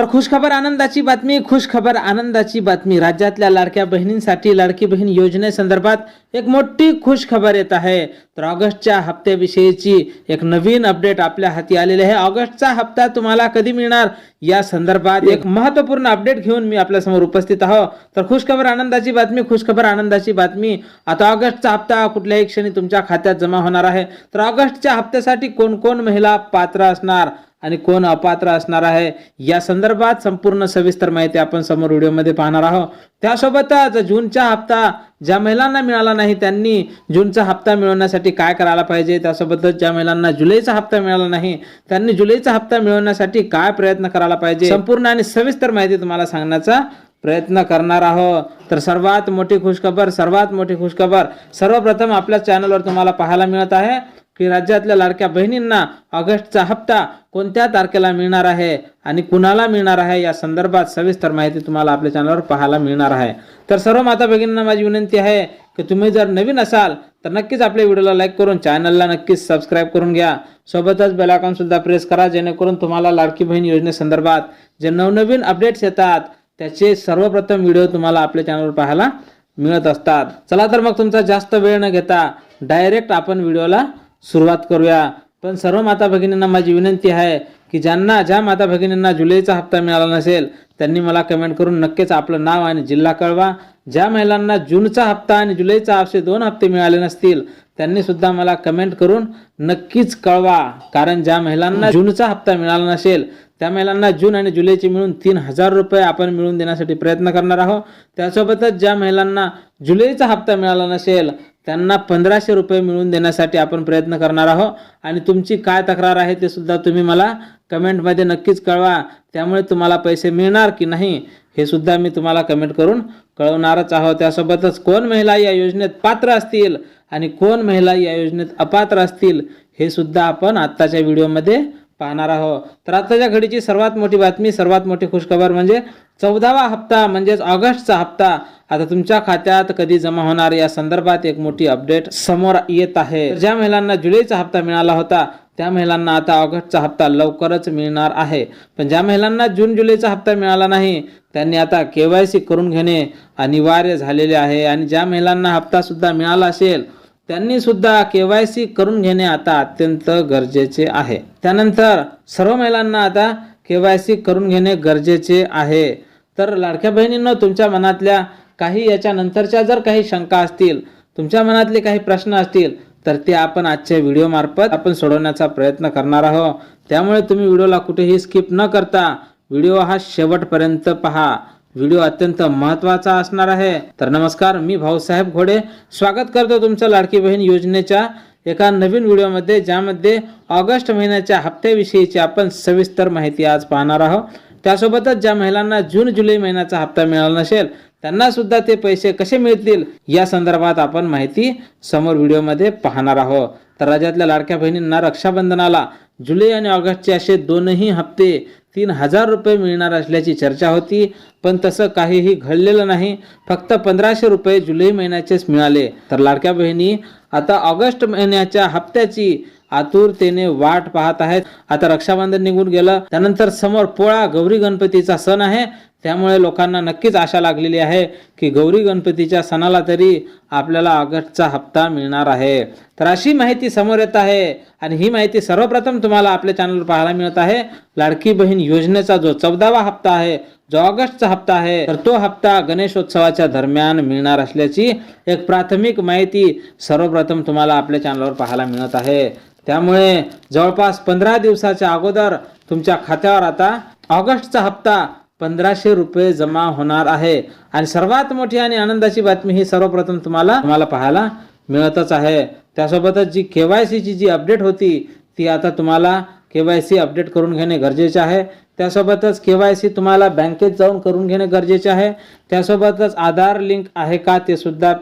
तर खुशखबर आनंदाची बातमी खुशखबर आनंदाची बातमी. राज्यातल्या लाडक्या बहिणींसाठी लाडकी बहीण योजनेसंदर्भात एक मोठी खुश खबर येत आहे. तर ऑगस्टच्या हप्त्याविषयीची एक नवीन अपडेट आपल्या हाती आलेली आहे. ऑगस्टचा हप्ता तुम्हाला कधी मिळणार? या संदर्भात एक महत्त्वपूर्ण अपडेट घेऊन मी आपल्यासमोर उपस्थित आहो तर खुशखबर आनंदाची बातमी खुशखबर आनंदाची बातमी. आता ऑगस्टचा हप्ता कुठल्याही क्षणी तुमच्या खात्यात जमा होणार आहे. तर ऑगस्टच्या हप्त्यासाठी कोण कोण महिला पात्र असणार? आणि कोण अपात्र असणार आहे या संदर्भात संपूर्ण सविस्तर माहिती आपण समोर व्हिडिओमध्ये पाहणार आहोत. त्यासोबतच जूनचा हप्ता ज्या महिलांना मिळाला नाही त्यांनी जूनचा हप्ता मिळवण्यासाठी काय करायला पाहिजे? त्यासोबतच ज्या महिलांना जुलैचा हप्ता मिळाला नाही त्यांनी जुलैचा हप्ता मिळवण्यासाठी काय प्रयत्न करायला पाहिजे? संपूर्ण आणि सविस्तर माहिती तुम्हाला सांगण्याचा प्रयत्न करणार आहोत. तर सर्वात मोठी खुशखबर सर्वात मोठी खुशखबर सर्वप्रथम आपल्या चॅनलवर तुम्हाला पाहायला मिळत आहे. की राज्यातल्या लाडक्या बहिणींना ऑगस्टचा हप्ता कोणत्या तारखेला मिळणार आहे आणि कुणाला मिळणार आहे या संदर्भात सविस्तर माहिती तुम्हाला आपल्या चॅनलवर पाहायला मिळणार आहे. तर सर्व माता भगिनींना माझी विनंती आहे की तुम्ही जर नवीन असाल तर नक्कीच आपल्या व्हिडिओला लाईक करून चॅनलला नक्कीच सबस्क्राईब करून घ्या. सोबतच बेल प्रेस करा जेणेकरून तुम्हाला लाडकी बहीण योजनेसंदर्भात जे नवनवीन अपडेट्स येतात त्याचे सर्वप्रथम व्हिडिओ तुम्हाला आपल्या चॅनलवर पाहायला मिळत असतात. चला तर मग तुमचा जास्त वेळ न घेता डायरेक्ट आपण व्हिडिओला सुरुवात करूया. पण सर्व माता भगिनींना माझी विनंती आहे की ज्यांना ज्या माता भगिनींना जुलैचा हप्ता मिळाला नसेल त्यांनी मला कमेंट करून नक्कीच आपलं नाव आणि जिल्हा कळवा. ज्या महिलांना जूनचा हप्ता आणि जुलैचा असे दोन हप्ते मिळाले नसतील त्यांनी सुद्धा मला कमेंट करून नक्कीच कळवा. कारण ज्या महिलांना जूनचा हप्ता मिळाला नसेल त्या महिलांना जून आणि जुलैचे मिळून तीन हजार रुपये आपण मिळवून देण्यासाठी प्रयत्न करणार आहोत. त्यासोबतच ज्या महिलांना जुलैचा हप्ता मिळाला नसेल त्यांना पंधराशे रुपये मिळवून देण्यासाठी आपण प्रयत्न करणार आहोत. आणि तुमची काय तक्रार आहे ते सुद्धा तुम्ही मला कमेंटमध्ये नक्कीच कळवा. त्यामुळे तुम्हाला पैसे मिळणार की नाही हे सुद्धा मी तुम्हाला कमेंट करून कळवणारच आहोत. त्यासोबतच कोण महिला या योजनेत पात्र असतील आणि कोण महिला या योजनेत अपात्र असतील हे सुद्धा आपण आत्ताच्या व्हिडिओमध्ये पाहणार आहोत. तर आत्ताच्या घडीची सर्वात मोठी बातमी सर्वात मोठी खुशखबर म्हणजे चौदावा हप्ता म्हणजेच ऑगस्टचा हप्ता. आता तुमच्या खात्यात कधी जमा होणार या संदर्भात एक मोठी अपडेट समोर येत आहे. ज्या महिलांना जुलैचा हप्ता मिळाला होता त्या महिलांना आता ऑगस्टचा हप्ता लवकरच मिळणार आहे. पण ज्या महिलांना जून जुलैचा हप्ता मिळाला नाही त्यांनी आता के वाय सी करून घेणे अनिवार्य झालेले आहे आणि ज्या महिलांना हप्तासुद्धा मिळाला असेल त्यांनी सुद्धा सी करून घेणे आता अत्यंत गरजेचे आहे. त्यानंतर सर्व महिलांना आता के वाय सी करून घेणे गरजेचे आहे. तर लाडक्या बहिणींना तुमच्या मनातल्या काही याच्यानंतरच्या जर काही शंका असतील तुमच्या मनातले काही प्रश्न असतील तर ते आपण आजच्या व्हिडिओ मार्फत आपण सोडवण्याचा प्रयत्न करणार आहोत. त्यामुळे तुम्ही व्हिडिओला कुठेही स्किप न करता व्हिडिओ हा शेवटपर्यंत पहा. व्हिडिओ अत्यंत महत्त्वाचा असणार आहे. तर नमस्कार मी भाऊसाहेब घोडे. स्वागत करतो तुमचं लाडकी बहीण योजनेच्या एका नवीन व्हिडिओमध्ये ज्यामध्ये ऑगस्ट महिन्याच्या हप्त्याविषयीची आपण सविस्तर माहिती आज पाहणार आहोत. त्यासोबतच ज्या महिलांना जून जुलै महिन्याचा हप्ता मिळाला नसेल त्यांना सुद्धा ते पैसे कसे मिळतील? या संदर्भात आपण माहिती समोर व्हिडिओमध्ये पाहणार आहोत. तर राज्यातल्या लाडक्या बहिणींना रक्षाबंधनाला जुलै आणि ऑगस्टचे असे दोनही हप्ते तीन हजार रुपये मिळणार असल्याची चर्चा होती पण तसं काहीही घडलेलं नाही. फक्त पंधराशे रुपये जुलै महिन्याचेच मिळाले. तर लाडक्या बहिणी आता ऑगस्ट महिन्याच्या हप्त्याची आतुरतेने वाट पाहत आहेत. आता रक्षाबंधन निघून गेलं. त्यानंतर समोर पोळा गौरी गणपतीचा सण आहे. त्यामुळे लोकांना नक्कीच आशा लागलेली आहे की गौरी गणपतीच्या सणाला तरी आपल्याला ऑगस्टचा हप्ता मिळणार आहे. तर अशी माहिती समोर येत आहे आणि ही माहिती सर्वप्रथम तुम्हाला आपल्या चॅनलवर पाहायला मिळत आहे. लाडकी बहीण योजनेचा जो चौदावा हप्ता आहे जो ऑगस्टचा हप्ता आहे तर तो हप्ता गणेशोत्सवाच्या दरम्यान मिळणार असल्याची एक प्राथमिक माहिती सर्वप्रथम तुम्हाला आपल्या चॅनलवर पाहायला मिळत आहे. त्यामुळे जवळपास पंधरा दिवसाच्या अगोदर तुमच्या खात्यावर आता ऑगस्टचा हप्ता पंधराशे रुपये जमा होणार आहे. आणि सर्वात मोठी आणि आनंदाची बातमी ही सर्वप्रथम तुम्हाला तुम्हाला पाहायला मिळतच आहे. त्यासोबतच जी के वाय सीची जी अपडेट होती ती आता तुम्हाला के वाय सी अपडेट करून घेणे गरजेचे आहे. त्यासोबतच के वाय सी तुम्हाला बँकेत जाऊन करून घेणे गरजेचे आहे. त्यासोबतच आधार लिंक आहे का ते सुद्धा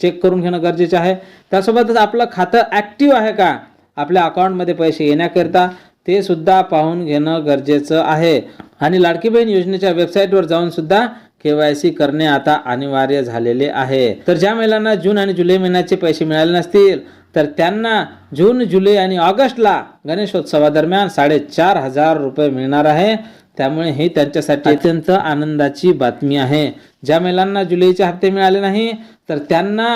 चेक करून घेणं गरजेचे आहे. त्यासोबतच आपलं खातं ॲक्टिव्ह आहे का आपल्या अकाउंटमध्ये पैसे येण्याकरिता ते सुद्धा पाहून घेणं गरजेचं आहे. आणि लाडकी बहीण योजनेच्या वेबसाईटवर जाऊन सुद्धा केवायसी करणे आता अनिवार्य झालेले आहे. तर ज्या महिलांना जून आणि जुलै महिन्याचे पैसे मिळाले नसतील तर त्यांना जून जुलै आणि ऑगस्टला गणेशोत्सवादरम्यान साडेचार हजार रुपये मिळणार आहे. त्यामुळे ही त्यांच्यासाठी अत्यंत आनंदाची बातमी आहे. ज्या महिलांना जुलैचे हप्ते मिळाले नाही तर त्यांना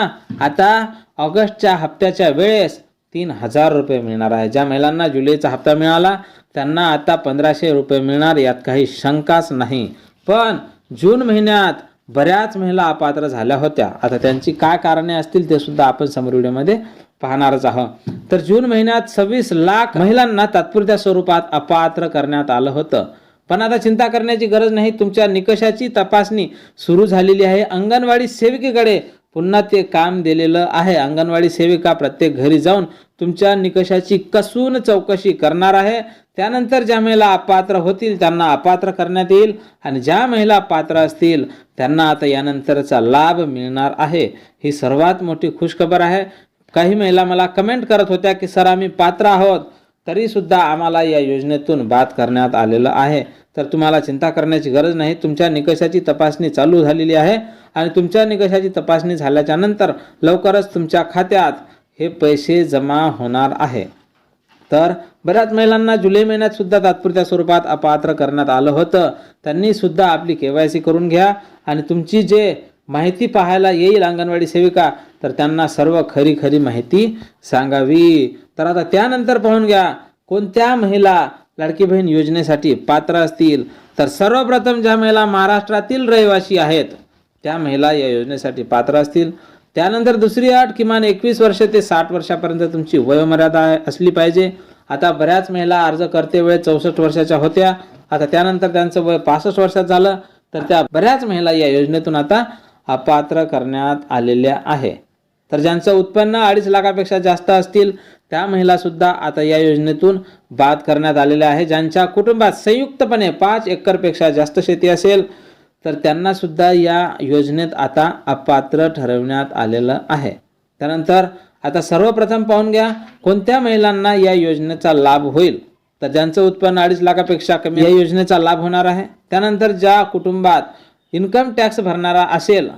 आता ऑगस्टच्या हप्त्याच्या वेळेस तीन हजार रुपये मिळणार आहे. ज्या महिलांना जुलैचा हप्ता मिळाला त्यांना आता पंधराशे रुपये मिळणार यात काही शंकाच नाही. पण जून महिन्यात बऱ्याच महिला अपात्र झाल्या होत्या. आता त्यांची काय कारणे असतील ते सुद्धा आपण समोर व्हिडिओमध्ये पाहणारच आहोत. तर जून महिन्यात सव्वीस लाख महिलांना तात्पुरत्या स्वरूपात अपात्र करण्यात आलं होतं. पण आता चिंता करण्याची गरज नाही तुमच्या निकषाची तपासणी सुरू झालेली आहे. अंगणवाडी सेविकेकडे पुन्हा ते काम दिलेलं आहे. अंगणवाडी सेविका प्रत्येक घरी जाऊन तुमच्या निकषाची कसून चौकशी करणार आहे. त्यानंतर ज्या महिला अपात्र होतील त्यांना अपात्र करण्यात येईल आणि ज्या महिला पात्र असतील त्यांना आता यानंतरचा लाभ मिळणार आहे. ही सर्वात मोठी खुशखबर आहे. काही महिला मला कमेंट करत होत्या की सर आम्ही पात्र आहोत. तरीसुद्धा आम्हाला या योजनेतून बाद करण्यात आलेलं आहे. तर तुम्हाला चिंता करण्याची गरज नाही. तुमच्या निकषाची तपासणी चालू झालेली आहे आणि तुमच्या निकषाची तपासणी झाल्याच्यानंतर लवकरच तुमच्या खात्यात हे पैसे जमा होणार आहे. तर बऱ्याच महिलांना जुलै महिन्यात सुद्धा तात्पुरत्या स्वरूपात अपात्र करण्यात आलं होतं. त्यांनी सुद्धा आपली सी करून घ्या आणि तुमची जे माहिती पाहायला येईल अंगणवाडी सेविका तर त्यांना सर्व खरी खरी माहिती सांगावी. तर आता त्यानंतर पाहून घ्या कोणत्या महिला लाडकी बहीण योजनेसाठी पात्र असतील? तर सर्वप्रथम ज्या महिला महाराष्ट्रातील रहिवासी आहेत त्या महिला या योजनेसाठी पात्र असतील. त्यानंतर दुसरी अट किमान एकवीस वर्ष ते साठ वर्षापर्यंत तुमची वयोमर्यादा असली पाहिजे. आता बऱ्याच महिला अर्ज करते वेळ चौसष्ट वर्षाच्या होत्या. आता त्यानंतर त्यांचं वय पासष्ट वर्षात झालं. तर त्या बऱ्याच महिला या योजनेतून आता अपात्र करण्यात आलेल्या आहे. तर ज्यांचं उत्पन्न अडीच लाखापेक्षा जास्त असतील त्या महिलासुद्धा आता या योजनेतून बाद करण्यात आलेल्या आहे ज्यांच्या कुटुंबात संयुक्तपणे पाच एकरपेक्षा जास्त शेती असेल तर त्यांनासुद्धा या योजनेत आता अपात्र ठरवण्यात आलेलं आहे. त्यानंतर आता सर्वप्रथम पाहून घ्या कोणत्या महिलांना या योजनेचा लाभ होईल? तर ज्यांचं उत्पन्न अडीच लाखापेक्षा कमी या योजनेचा लाभ होणार आहे. त्यानंतर ज्या कुटुंबात इन्कम टॅक्स भरणारा असेल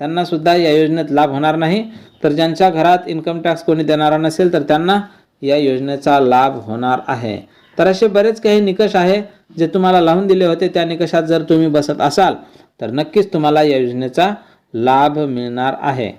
त्यांना सुद्धा या योजनेत लाभ होणार नाही. तर ज्यांच्या घरात इन्कम टॅक्स कोणी देणारा नसेल तर त्यांना या योजनेचा लाभ होणार आहे. तर असे बरेच काही निकष आहे जे तुम्हाला लावून दिले होते. त्या निकषात जर तुम्ही बसत असाल तर नक्कीच तुम्हाला या योजनेचा लाभ मिळणार आहे.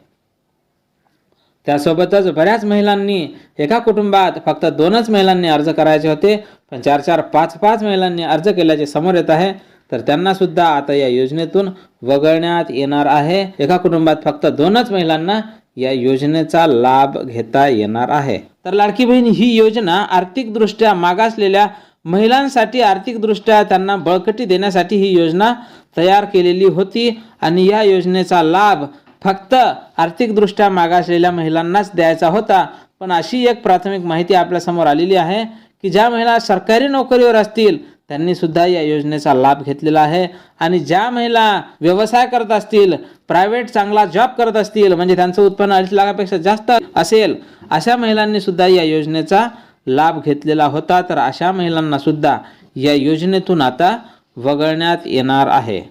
त्यासोबतच बऱ्याच महिलांनी एका कुटुंबात फक्त दोनच महिलांनी अर्ज करायचे होते पण चार चार पाच पाच महिलांनी अर्ज केल्याचे समोर येत आहे. तर त्यांना सुद्धा आता या योजनेतून वगळण्यात येणार आहे. एका कुटुंबात फक्त दोनच महिलांना या योजनेचा लाभ घेता येणार आहे. तर लाडकी बहीण ही योजना आर्थिकदृष्ट्या मागासलेल्या महिलांसाठी आर्थिकदृष्ट्या त्यांना बळकटी देण्यासाठी ही योजना तयार केलेली होती आणि या योजनेचा लाभ फक्त आर्थिकदृष्ट्या मागासलेल्या महिलांनाच द्यायचा होता. पण अशी एक प्राथमिक माहिती आपल्यासमोर आलेली आहे की ज्या महिला सरकारी नोकरीवर असतील त्यांनी सुद्धा या योजनेचा लाभ घेतलेला आहे. आणि ज्या महिला व्यवसाय करत असतील प्रायव्हेट चांगला जॉब करत असतील म्हणजे त्यांचं उत्पन्न अडीच लाखापेक्षा जास्त असेल अशा महिलांनी सुद्धा या योजनेचा लाभ घेतलेला होता. तर अशा महिलांना सुद्धा या योजनेतून आता वगळण्यात येणार आहे.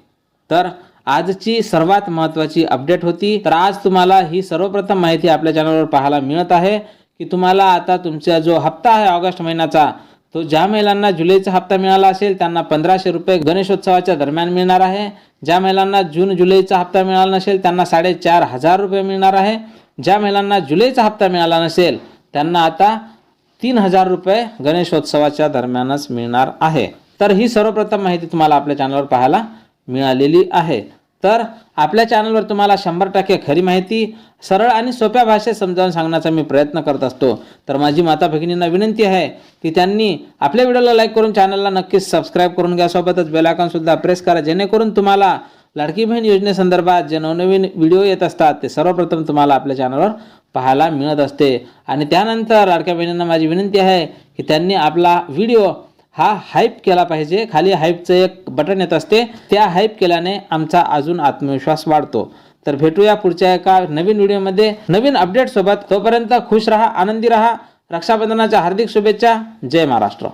तर आजची सर्वात महत्त्वाची अपडेट होती. तर आज तुम्हाला ही सर्वप्रथम माहिती आपल्या चॅनलवर पाहायला मिळत आहे की तुम्हाला आता तुमचा जो हप्ता आहे ऑगस्ट महिन्याचा तो ज्या महिलांना जुलैचा हप्ता मिळाला असेल त्यांना पंधराशे रुपये गणेशोत्सवाच्या दरम्यान मिळणार आहे. ज्या महिलांना जून जुलैचा हप्ता मिळाला नसेल त्यांना साडेचार हजार रुपये मिळणार आहे. ज्या महिलांना जुलैचा हप्ता मिळाला नसेल त्यांना आता तीन हजार रुपये गणेशोत्सवाच्या दरम्यानच मिळणार आहे. तर ही सर्वप्रथम माहिती तुम्हाला आपल्या चॅनलवर पाहायला मिळालेली आहे. तर आपल्या चॅनलवर तुम्हाला शंभर टक्के खरी माहिती सरळ आणि सोप्या भाषेत समजावून सांगण्याचा मी प्रयत्न करत असतो. तर माझी माता भगिनींना विनंती आहे की त्यांनी आपल्या व्हिडिओला लाईक करून चॅनलला नक्कीच सबस्क्राईब करून घ्या. सोबतच बेलायकॉनसुद्धा प्रेस करा जेणेकरून तुम्हाला लाडकी बहीण योजनेसंदर्भात जे नवनवीन व्हिडिओ येत असतात ते सर्वप्रथम तुम्हाला आपल्या चॅनलवर पाहायला मिळत असते. आणि त्यानंतर लाडक्या बहिणींना माझी विनंती आहे की त्यांनी आपला व्हिडिओ हा हाईप केला पाहिजे. खाली हाईपचं एक बटन येत असते. त्या हाईप केल्याने आमचा अजून आत्मविश्वास वाढतो. तर भेटूया पुढच्या एका नवीन व्हिडिओमध्ये नवीन अपडेट सोबत तोपर्यंत खुश रहा आनंदी रहा. रक्षाबंधनाच्या हार्दिक शुभेच्छा. जय महाराष्ट्र.